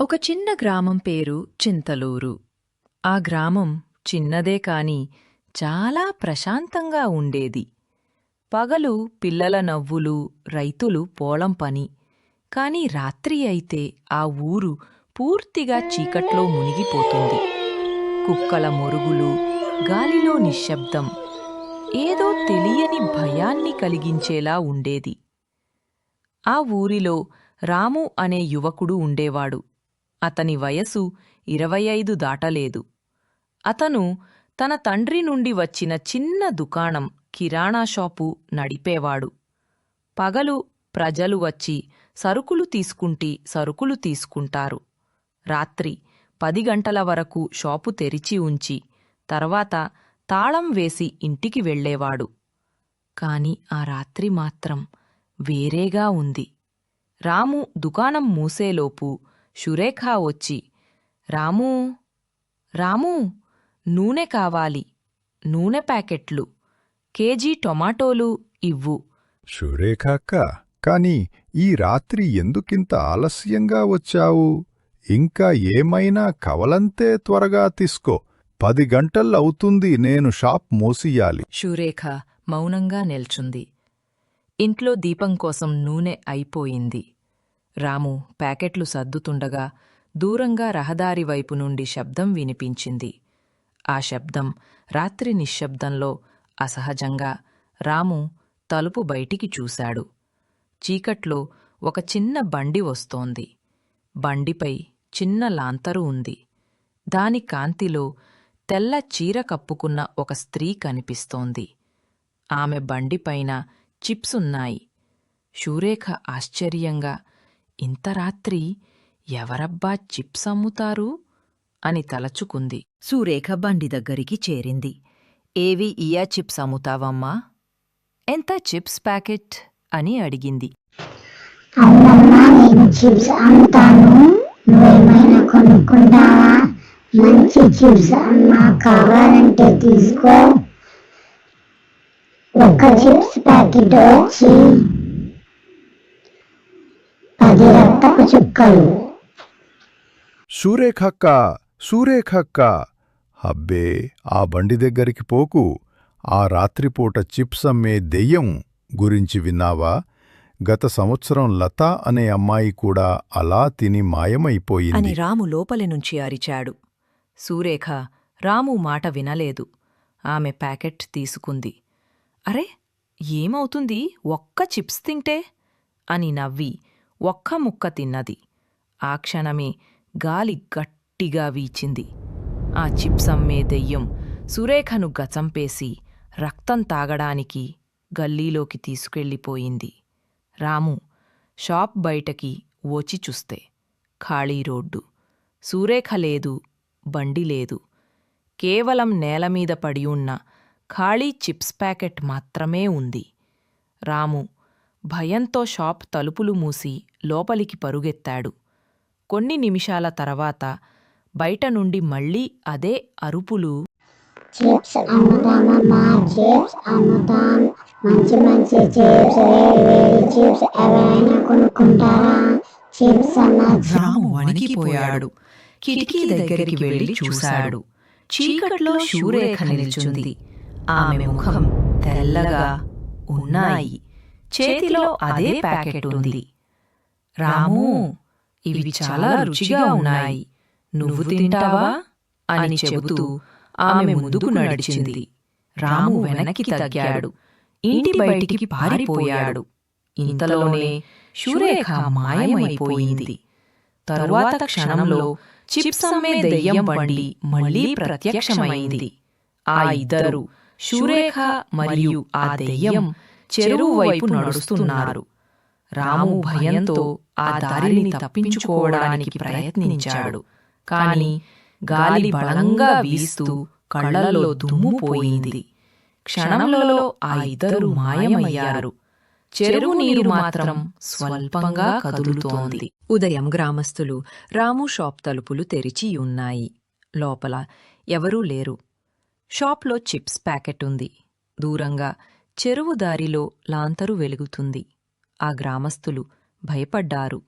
ఒక చిన్న గ్రామం పేరు చింతలూరు. ఆ గ్రామం చిన్నదే కాని చాలా ప్రశాంతంగా ఉండేది. పగలు పిల్లల నవ్వులు రైతులు పోలం పని. కాని రాత్రి అయితే ఆ ఊరు పూర్తిగా చీకట్లో మునిగిపోతుంది. కుక్కల మొరుగులు గాలిలో నిశ్శబ్దం ఏదో తెలియని భయాన్ని కలిగించేలా ఉండేది. ఆ ఊరిలో రాము అనే యువకుడు ఉండేవాడు. అతని వయసు ఇరవై ఐదు దాటలేదు. అతను తన తండ్రి నుండి వచ్చిన చిన్న దుకాణం కిరాణా షాపు నడిపేవాడు. పగలు ప్రజలు వచ్చి సరుకులు తీసుకుంటి సరుకులు తీసుకుంటారు. రాత్రి పది గంటల వరకు షాపు తెరిచి ఉంచి తర్వాత తాళం వేసి ఇంటికి వెళ్ళేవాడు. కాని ఆ రాత్రి మాత్రం వేరేగా ఉంది. రాము దుకాణం మూసేలోపు షురేఖ వచ్చి రామూ రామూ నూనె కావాలి నూనె ప్యాకెట్లు కేజీ టొమాటోలు ఇవ్వు. షురేఖక్క కాని ఈ రాత్రి ఎందుకింత ఆలస్యంగా వచ్చావు? ఇంకా ఏమైనా కవలంతే త్వరగా తీసుకో పది గంటలవుతుంది నేను షాప్ మూసియాలి షూరేఖ మౌనంగా నిల్చుంది. ఇంట్లో దీపం కోసం నూనె అయిపోయింది. రాము ప్యాకెట్లు సర్దుతుండగా దూరంగా రహదారి వైపు నుండి శబ్దం వినిపించింది. ఆ శబ్దం రాత్రి నిశ్శబ్దంలో అసహజంగా రాము తలుపు బయటికి చూశాడు. చీకట్లో ఒక చిన్న బండి వస్తోంది. బండిపై చిన్న లాంతరు ఉంది. దాని కాంతిలో తెల్ల చీర కప్పుకున్న ఒక స్త్రీ కనిపిస్తోంది. ఆమె బండిపైన చిప్సున్నాయి. షూరేఖ ఆశ్చర్యంగా ఇంత రాత్రి ఎవరబ్బా చిప్స్ అమ్ముతారు? అని తలచుకుంది. సూరేఖ బండి దగ్గరికి చేరింది. ఏవి ఇయా చిప్స్ అమ్ముతావమ్మా? ఎంత చిప్స్ ప్యాకెట్? అని అడిగింది. అవునమ్మా నేను చిప్స్ అమ్ముతాను. నువ్వేమైనా కొనుక్కుంటావా? మంచి చిప్స్ అమ్మా కావాలంటే తీసుకో. ఒక చిప్స్ ప్యాకెట్ వచ్చి పది రక్తపు చుక్కలు. సూరేఖక్క సూరేఖక్క అబ్బే ఆ బండి దగ్గరికి పోకు. ఆ రాత్రిపూట చిప్స్ అమ్మే దెయ్యం గురించి విన్నావా? గత సంవత్సరం లతా అనే అమ్మాయి కూడా అలా తిని అని మాయమైపోయింది రాము లోపలి నుంచి అరిచాడు. సూరేఖ రాము మాట వినలేదు. ఆమె ప్యాకెట్ తీసుకుంది. అరే ఏమవుతుంది? ఒక్క చిప్స్ తింటే? అని నవ్వి ఒక్క ముక్క తిన్నది. ఆ క్షణమే గాలి గట్టిగా వీచింది. ఆ చిప్స్ అమ్మే దెయ్యం సురేఖను గచంపేసి రక్తం తాగడానికి గల్లీలోకి తీసుకెళ్ళిపోయింది. రాము షాప్ బయటకి ఓచి చూస్తే ఖాళీ రోడ్డు. సురేఖ లేదు బండి లేదు. కేవలం నేలమీద పడి ఉన్న ఖాళీ చిప్స్ ప్యాకెట్ మాత్రమే ఉంది. రాము భయంతో షాప్ తలుపులు మూసి లోపలికి పరుగెత్తాడు. కొన్ని నిమిషాల తర్వాత బయట నుండి మళ్ళీ అదే అరుపులు. చిప్స్ అమ్ముతామమ్మా చిప్స్ అమ్ముతాం మంచి మంచి చిప్స్ వేడి వేడి చిప్స్ ఎవరైనా కొనుక్కుంటారా? చిప్స్ అమ్మా రాము వణికిపోయాడు. కిటికీ దగ్గరికి వెళ్ళి చూశాడు. చీకట్లో శూరేఖ నిల్చుంది. ఆమె ముఖం తెల్లగా ఉన్నాయి. చేతిలో అదే ప్యాకెట్ ఉంది. రాము ఇవి చాలా రుచిగా ఉన్నాయి. నువ్వు తింటావా? అని చెబుతూ ఆమె ముందుకు నడిచింది. రాము వెనక్కి తగ్గాడు. ఇంటి బయటికి పారిపోయాడు. ఇంతలోనే శూరేఖ మాయమైపోయింది. తరువాత క్షణంలో చిప్స్ అమ్మే దెయ్యం బండి మళ్ళీ ప్రత్యక్షమైంది. ఆ ఇద్దరు శూరేఖ మరియు ఆ దెయ్యం చెరువు వైపు నడుస్తున్నారు. రాము భయంతో ఆ దారిని తప్పించుకోవడానికి ప్రయత్నించాడు. కాని గాలి బలంగా వీస్తూ కళ్ళల్లో దుమ్ము పోయింది. క్షణంలో ఆ ఇద్దరు మాయమయ్యారు. చెరువు నీరు మాత్రం స్వల్పంగా కదులుతోంది. ఉదయం గ్రామస్తులు రాము షాప్ తలుపులు తెరిచి ఉన్నాయి. లోపల ఎవరూ లేరు. షాప్లో చిప్స్ ప్యాకెట్ ఉంది. దూరంగా చెరువు దారిలో లాంతరు వెలుగుతుంది. ఆ గ్రామస్తులు భయపడ్డారు.